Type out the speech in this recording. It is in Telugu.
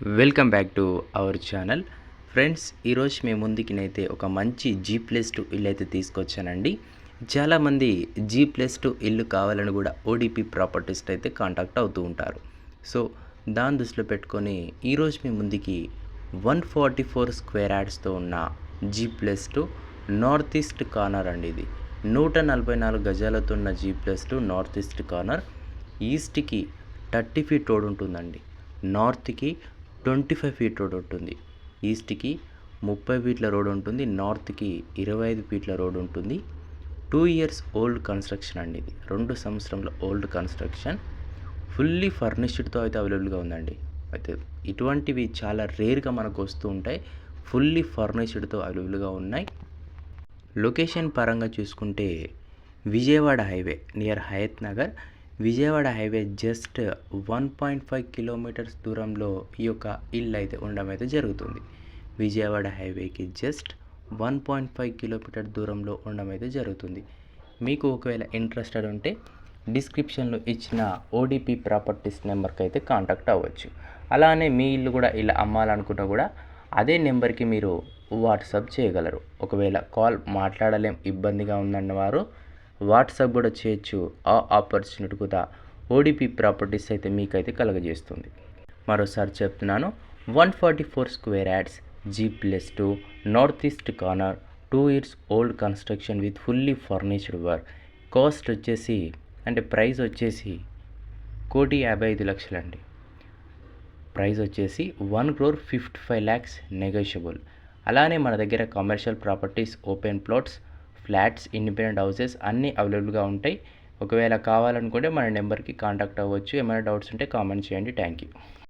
Welcome back to our channel. Friends ఈరోజు మేము ముందుకినైతే ఒక మంచి జీ ప్లస్ టూ ఇల్లు అయితే తీసుకొచ్చానండి. చాలామంది జీ ప్లస్ టూ ఇల్లు కావాలని కూడా ఓడిపి ప్రాపర్టీస్ అయితే కాంటాక్ట్ అవుతూ ఉంటారు. సో దాని దృష్టిలో పెట్టుకొని ఈరోజు మీ ముందుకి వన్ ఫార్టీ ఫోర్ స్క్వేర్ యాడ్స్తో ఉన్న G plus two north east corner అండి ఇది. నూట నలభై నాలుగు గజాలతో ఉన్న G plus two north east corner ఈస్ట్కి థర్టీ ఫీట్ రోడ్ ఉంటుందండి. నార్త్కి ట్వంటీ ఫైవ్ ఫీట్ రోడ్ ఉంటుంది. ఈస్ట్కి ముప్పై ఫీట్ల రోడ్ ఉంటుంది. నార్త్కి ఇరవై ఐదు ఫీట్ల రోడ్ ఉంటుంది. టూ ఇయర్స్ ఓల్డ్ కన్స్ట్రక్షన్ అండి ఇది. రెండు సంవత్సరంలో ఓల్డ్ కన్స్ట్రక్షన్. ఫుల్లీ ఫర్నిష్డ్తో అయితే అవైలబుల్గా ఉందండి. అయితే ఇటువంటివి చాలా రేర్గా మనకు వస్తూ ఉంటాయి. ఫుల్లీ ఫర్నిష్డ్తో అవైలబుల్గా ఉన్నాయి. లొకేషన్ పరంగా చూసుకుంటే Vijayawada highway near Hayath Nagar. Vijayawada highway just one point five kilometres దూరంలో ఈ యొక్క ఇల్లు అయితే ఉండడం అయితే జరుగుతుంది. విజయవాడ హైవేకి just one point five kilometre దూరంలో ఉండడం అయితే జరుగుతుంది. మీకు ఒకవేళ ఇంట్రెస్టెడ్ ఉంటే డిస్క్రిప్షన్లో ఇచ్చిన ఓడిపి ప్రాపర్టీస్ నెంబర్కి అయితే కాంటాక్ట్ అవ్వచ్చు. అలానే మీ ఇల్లు కూడా ఇలా అమ్మాలనుకున్నా కూడా అదే నెంబర్కి మీరు వాట్సాప్ చేయగలరు. ఒకవేళ కాల్ మాట్లాడలేం ఇబ్బందిగా ఉందన్న వారు వాట్సాప్ కూడా చేయొచ్చు. ఆ ఆపర్చునిటీ కూడా ఓడిపి ప్రాపర్టీస్ అయితే మీకైతే కలగజేస్తుంది. మరోసారి చెప్తున్నాను one forty four square yards G plus two north east corner two years old construction with fully furnished work. Cost వచ్చేసి అంటే ప్రైస్ వచ్చేసి కోటి యాభై ఐదు లక్షలండి. ప్రైస్ వచ్చేసి one crore fifty five lakhs negotiable. అలానే మన దగ్గర commercial properties open plots flats independent houses అన్నీ అవైలబుల్గా ఉంటాయి. ఒకవేళ కావాలనుకుంటే మన నెంబర్కి కాంటాక్ట్ అవ్వచ్చు. ఏమైనా డౌట్స్ ఉంటే కామెంట్ చేయండి. Thank you.